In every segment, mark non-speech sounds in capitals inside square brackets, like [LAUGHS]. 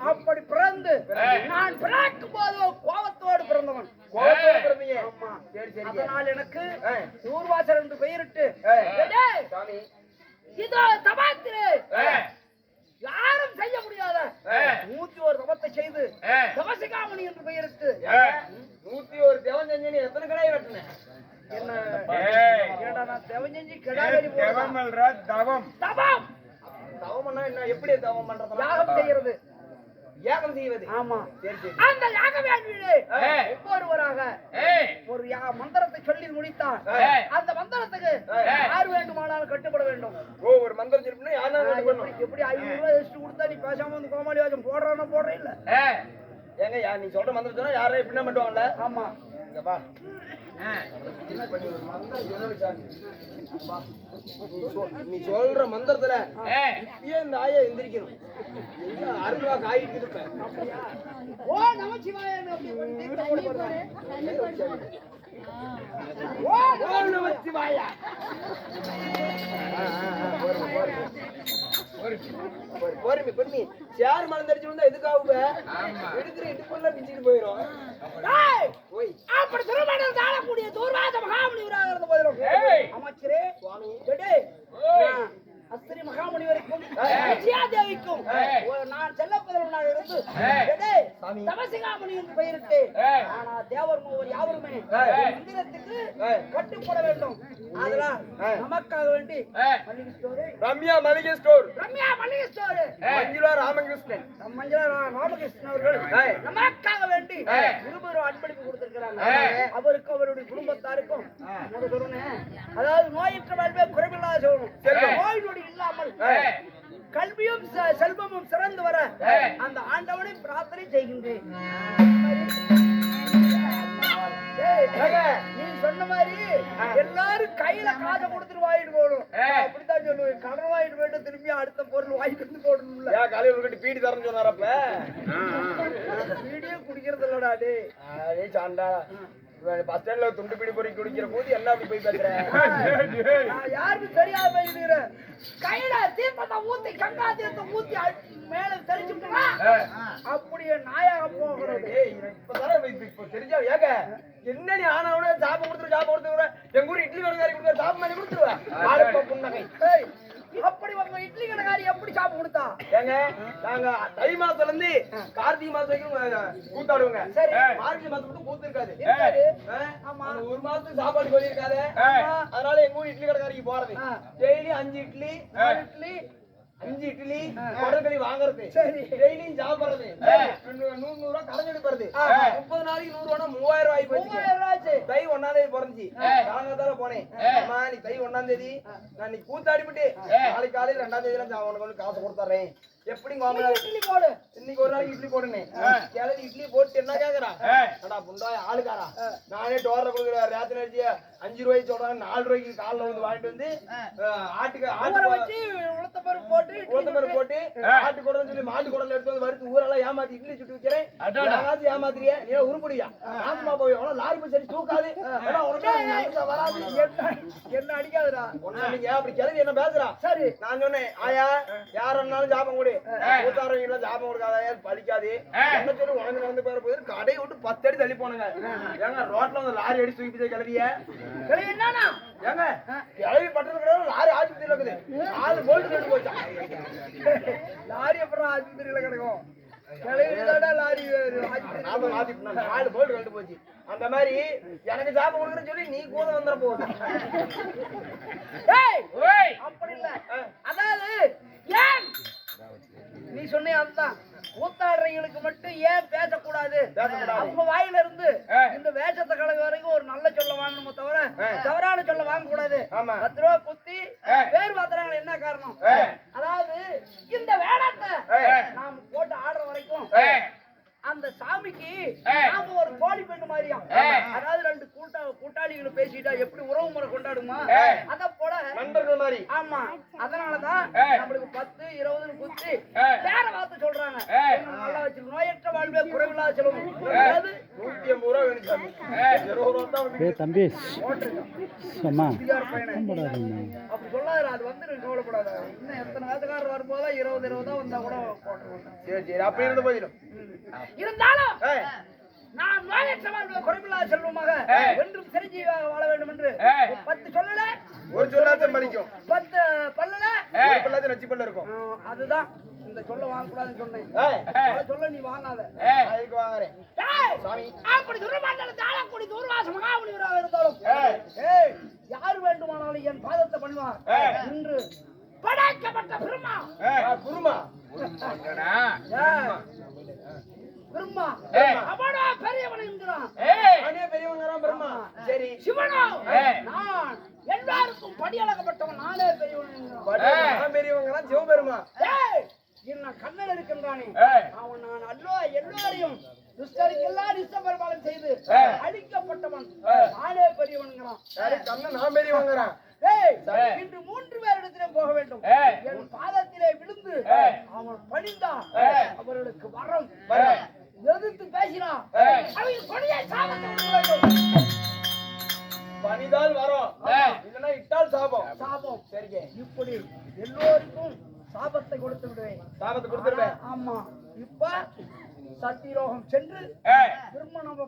அப்படி பிறந்து. நான் பிறக்கும் போது கோபத்தோடு பிறந்தவன். கோபத்தோட பிறந்தீங்க. அதனால் எனக்கு ஏய். தூர்வாசர் என்று பெயரிட்டு இதோ தபாத்திரு. யாரும் செய்ய முடியாத. நூத்தி ஒரு தபத்தை செய்து. தபசிகாமணி என்று பெயரிட்டு. ஏய், நூத்தி ஒரு தேவன் செஞ்சு எத்தனை கடாய் வெட்டினேன்? என்ன? தவம் போடுறேன் எப்படி தவம் பண்றது யாகம் செய்கிறது. யாகம் செய்வது. ஆமா. அந்த யாக வேண்டிலே ஏய். ஒவ்வொருவராக ஒரு மந்திரத்தை சொல்லி முடித்தார் ஏய். அந்த மந்திரத்துக்கு. யார் வேண்டுமானாலும் கட்டுப்பட வேண்டும். ஓ ஒரு மந்திரம் வேணும் எப்படி ஐநூறு ரூபாய் எஸ்ட் கொடுத்தா நீ பேசாம வந்து கோமாளி வாசம் போடுறானோ போடுற இல்ல. ஏங்க நீ சொல்ற மந்திரம் சொன்னா யாரா இப்படின்னா பண்ணுவாங்கல்ல? ஆமா. நீ சொல்- நீ சொல்ற மந்திரத்துல ஏன் இந்த ஆயா எந்திரிக்கணும். அருவா காயிட்டு இருப்பேன் ஓ பாருங்க. ஓ நமச்சிவாயா. பொறுமை பொறுமை சேர் மலர்ந்தடிச்சு விழுந்தா எதுக்காக. எடுக்கிற இடுப்பெல்லாம் பிச்சுட்டு போயிடும் டேய், போய் அப்படி திருமணம் தாழக்கூடிய தூர்வாத மகாமுனிவராக இருந்த போதிலும். அமைச்சரே சுவாமி. நான் அஸ்திரி மகாமுனிவருக்கும். விஜயாதேவிக்கும் ஏய். ஒரு நான் இருந்து என்று பெயரிட்டு. ஆனா தேவர் மூவர் யாவருமே. மந்திரத்துக்கு. கட்டுப்பட வேண்டும் அதெல்லாம் ஏய். நமக்காக வேண்டி ஏய். மல்லிகை ஸ்டோரு ரம்யா மளிகை ஸ்டோர் ரம்யா மல்லிகை ஸ்டோரு ஏய். மஞ்சுளா ராமகிருஷ்ணன் மஞ்சள் ராமகிருஷ்ணன் அவர்கள். நமக்காக வேண்டி அன்பளிப்பு கொடுத்திருக்கிறாங்க. அவருக்கு அவருடைய குடும்பத்தாருக்கும் அதாவது நோயற்ற வாழ்வே குறைவில்லாத சொல்லணும். நோய் நொடி இல்லாமல். கல்வியும் செல்வமும் சிறந்து வர. அந்த ஆண்டவனை பிரார்த்தனை செய்கின்றேன். நீ சொன்ன மாதிரி எல்லாரும் கையில காசை கொடுத்துட்டு வாங்கிட்டு போகணும். அப்படித்தான் சொல்லுவேன். கடன் வாங்கிட்டு போயிட்டு திரும்பி அடுத்த பொருள் வாங்கிட்டு வந்து போடணும்ல. ஏன் காலையில் ஒரு கட்டி பீடி தரேன்னு சொன்னாரப்ப? வீடியோ குடிக்கிறது இல்லடா டே சாண்டா. பஸ் ஸ்டாண்ட்ல துண்டு பீடி பொறி குடிக்கிற போது என்ன அப்படி போய் பேசுற? [LAUGHS] நான் யாருக்கும் தெரியாத பேசுகிறேன் கையில தீர்த்தத்தை ஊத்தி கங்கா தீர்த்தம் ஊத்தி மேல தெளிச்சுட்டா ஏய். அப்படியே நாயாக போகிறது. இப்பதானே இப்ப- தெரிஞ்சா ஏங்க? என்ன நீ ஆனவன சாப்ப கொடுத்துரு சாப்ப கொடுத்துரு எங்க ஊர் இட்லி கடைக்காரி கொடுக்குற சாப்ப பண்ணி கொடுத்துருவா? ஆளுப்பா புண்ணகை ஏய், அப்படி உங்க இட்லி கடைக்காரி எப்படி சாப்பிட்டு கொடுத்தா ஏங்க நாங்க தை மாசத்துல இருந்து கார்த்திகை மாசம் வரைக்கும் கூத்தாடுவோங்க. மார்கழி மாசம் மட்டும் கூத்து இருக்காது ஆமா. ஒரு மாசத்துக்கு சாப்பாடு சொல்லி இருக்காது. அதனால எங்க ஊர் இட்லி கடைக்காரிக்கு போறது. டெய்லி அஞ்சு இட்லி. இட்லி அஞ்சு இட்லி கொடக்கறி வாங்குறது சரி. டெய்லியும் சாப்பிடுறது. நூறு நூறு ரூபா கடன் எடுக்கிறது ஏய். முப்பது நாளைக்கு நூறு ரூபா மூவாயிரம் ரூபாய் போச்சு தை ஒன்னாம் தேதி பிறந்துச்சு. காலங்காத்தால போனேன். அம்மா நீ தை ஒன்னாம் தேதி நான் நீ கூத்தாடிவிட்டு ஏய். நாளைக்கு காலையில ரெண்டாம் தேதி உனக்கு வந்து காசு கொடுத்துறேன் எப்படி இட்லி போடு. இன்னைக்கு ஒரு நாளைக்கு இட்லி போடுனேன் ஏய். கிளறி இட்லி போட்டு என்ன கேக்குறா. அடா புண்டாய் ஆளுக்காரா? நானே டோர்ல கொடுக்குற ரேத்தன் அடிச்சு அஞ்சு ரூபாய்க்கு சொல்றாங்க நாலு ரூபாய்க்கு காலில் வந்து வாங்கிட்டு வந்து ஆட்டுக்கு ஆட்டு வச்சு உளுத்த பருப்பு போட்டு இட்லி உளுந்த பருப்பு போட்டு. ஆட்டு குடல்னு சொல்லி மாட்டு குடல்ல எடுத்து வந்து வறுத்து ஊரெல்லாம் ஏமாத்தி இட்லி சுட்டு வைக்கிறேன். அடடா. யாராச்சும் ஏமாத்துறியா? நீ உருப்படியா? நாசமா போய் எவ்வளவு லாரி சரி தூக்காது. வராது. என்ன அடிக்காதுடா? நீங்க அப்படி கிளவி என்ன பேசுறா? சரி. நான் சொன்னேன் ஆயா யாருன்னாலும் ஜாபம் கொடு. கூத்தாரவங்க எல்லாம் ஜாபம் கொடுக்காதயா பலிக்காது ஏய். என்ன சொல்லி போற போது கடையை விட்டு பத்து அடி தள்ளி போனுங்க. ஏங்க ரோட்ல வந்து லாரி அடி தூக்கி போய் கிளவிய? சரி என்னன்னா ஏங்க கிளவி பட்டது கிடையாது லாரி ஆஸ்பத்திரியில் இருக்குது. நாலு போல்ட் கட்டு போச்சான் லாரி அப்புறம் ஆஸ்பத்திரியில கிடக்கும். ஆஸ்பத்திரி. போச்சு. அந்த மாதிரி எனக்கு ஜாபம் கொடுக்குறேன்னு சொல்லி நீ கூட வந்துட போகுது. அப்படி இல்ல. அதாவது ஏன் நீ சொன்னிய அதுதான் கூத்தாடுறவங்களுக்கு மட்டும் ஏன் பேசக்கூடாது. அவங்க வாயில இருந்து. இந்த வேஷத்தை கலக வரைக்கும் ஒரு நல்ல சொல்ல வாங்கணுமோ தவிர. தவறான சொல்ல வாங்க கூடாது. பத்து ரூபா குத்தி. பேர் பாத்துறாங்க என்ன காரணம். அதாவது இந்த வேடத்தை. நாம் போட்டு ஆடுற வரைக்கும். அந்த சாமிக்கு. நாம ஒரு கோழி பெண்ணு மாதிரியா. அதாவது ரெண்டு கூட்டா கூட்டாளிகளை பேசிட்டா எப்படி உறவு முறை கொண்டாடுமா. அத போல நண்பர்கள் மாதிரி ஆமா அதனாலதான். நம்மளுக்கு பத்து இருபதுன்னு குத்தி ஏய். வேற வார்த்தை சொல்றாங்க ஏய். இன்னும் நல்லா வச்சு நோயற்ற வாழ்வே செலவு நூத்தி ஐம்பது ரூபா வேணும் தம்பி. அம்மா. அப்படி சொல்லாத அது வந்து கவலைப்படாத. இன்னும் எத்தனை வேதக்காரர் வரும்போதா இருபது இருபதா வந்தா கூட சரி சரி அப்படி இருந்த போதிலும். இருந்தாலும் நான் நோயற்றவர்கள் குறைவில்லாத செல்வமாக என்றும் சிரஞ்சீவியாக வாழ வேண்டும் என்று. பத்து சொல்லல. ஒரு சொல்லாச்சும் பலிக்கும் பத்து பல்லல. ஒரு நச்சு பல்ல இருக்கும். அதுதான். இந்த சொல்ல வாங்கக்கூடாதுன்னு சொன்னேன். சொல்ல நீ வாங்காத. இதுக்கு வாங்குறேன். சாமி. அப்படி சொல்ல மாட்டாலும் தாழக்கூடிய தூர்வாச மகாமுனிவராக இருந்தாலும். யார் வேண்டுமானாலும் என் பாதத்தை பண்ணுவார். இன்று படைக்கப்பட்ட ஆ, குருமா. பிரம்மா. அவனோ பெரியவன் என்கிறான் ஏய், நானே பெரியவங்கிறான் பிரம்மா சரி சிவனோ. நான் எல்லாருக்கும் படியளக்கப்பட்டவன் நானே பெரியவன் நான் பெரியவங்கிறான் சிவபெருமா ஏய், என்ன கண்ணன் இருக்கின்றானே. அவன் நான் அல்லோ எல்லாரையும் துஷ்டருக்கெல்லாம் நிஷ்டபரிபாலம் செய்து. அழிக்கப்பட்டவன். நானே பெரியவன்கிறான் யாரு கண்ணன் நான் பெரியவங்கிறான். இன்று மூன்று பேரிடத்திலே போக வேண்டும். என் பாதத்திலே விழுந்து. அவன் பணிந்தான். அவர்களுக்கு வரம். எதிர்த்து பேசினான். அவங்க கொடியை சாபத்தை பணிதால் வரோம். ஏய். இல்லைன்னா இட்டால் சாபம். சாபம். சரிங்க. இப்படி எல்லோருக்கும் சாபத்தை கொடுத்து விடுவேன். சாபத்தை கொடுத்துருவேன். ஆமா. இப்ப சத்திரோகம் சென்று திரும்ப நம்ம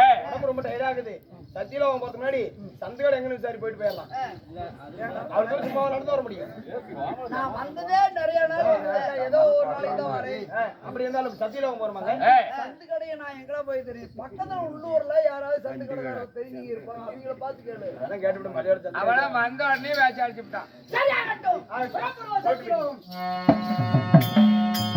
ஏய், உடம்பு ரொம்ப டயர்ட் ஆகுது சத்தியில போறதுக்கு முன்னாடி சந்தையோட எங்கன்னு விசாரி போயிட்டு போயிடலாம். அவருக்கு சும்மா நடந்து வர முடியும். நான் வந்ததே நிறைய இல்லை. ஏதோ ஒரு நாளைக்கு தான் வரேன். அப்படி இருந்தாலும் சத்தியில போறமாங்க ஏய், சந்து கடையை நான் எங்கடா போய் தெரியும்? பக்கத்துல உள்ளூர்ல யாராவது சந்து கடை தெரிஞ்சு இருப்பாங்க அவங்கள பார்த்து கேளு. அதான் கேட்டுவிட்டு மலையாள அவன வந்த உடனே வேச்சு அடிச்சுட்டான் சரியாகட்டும். புறப்படுவோம் சத்திரோகம் ஏய், சத்திரோகம்.